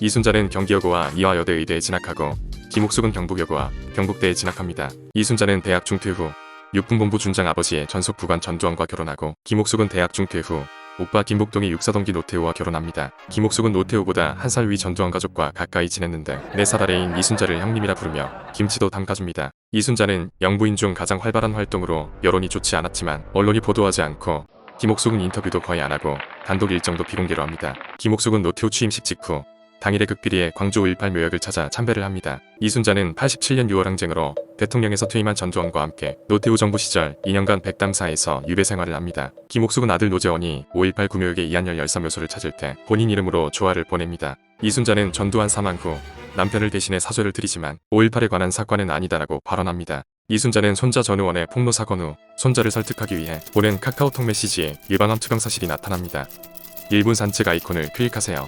이순자는 경기여고와 이화여대 의대에 진학하고 김옥숙은 경북여고와 경북대에 진학합니다. 이순자는 대학 중퇴 후 육군본부 준장 아버지의 전속 부관 전두환과 결혼하고 김옥숙은 대학 중퇴 후 오빠 김복동의 육사동기 노태우와 결혼합니다. 김옥숙은 노태우보다 한 살 위 전두환 가족과 가까이 지냈는데 4살 아래인 이순자를 형님이라 부르며 김치도 담가줍니다. 이순자는 영부인 중 가장 활발한 활동으로 여론이 좋지 않았지만 언론이 보도하지 않고 김옥숙은 인터뷰도 거의 안 하고 단독 일정도 비공개로 합니다. 김옥숙은 노태우 취임식 직후 당일의 극비리에 광주 5.18 묘역을 찾아 참배를 합니다. 이순자는 87년 6월 항쟁으로 대통령에서 퇴임한 전두환과 함께 노태우 정부 시절 2년간 백담사에서 유배 생활을 합니다. 김옥숙은 아들 노재원이 5.18 구묘역의 이한열 열사묘소를 찾을 때 본인 이름으로 조화를 보냅니다. 이순자는 전두환 사망 후 남편을 대신해 사죄를 드리지만 5.18에 관한 사건은 아니다라고 발언합니다. 이순자는 손자 전우원의 폭로 사건 후 손자를 설득하기 위해 보낸 카카오톡 메시지에 유방암 투병 사실이 나타납니다. 1분 산책 아이콘을 클릭하세요.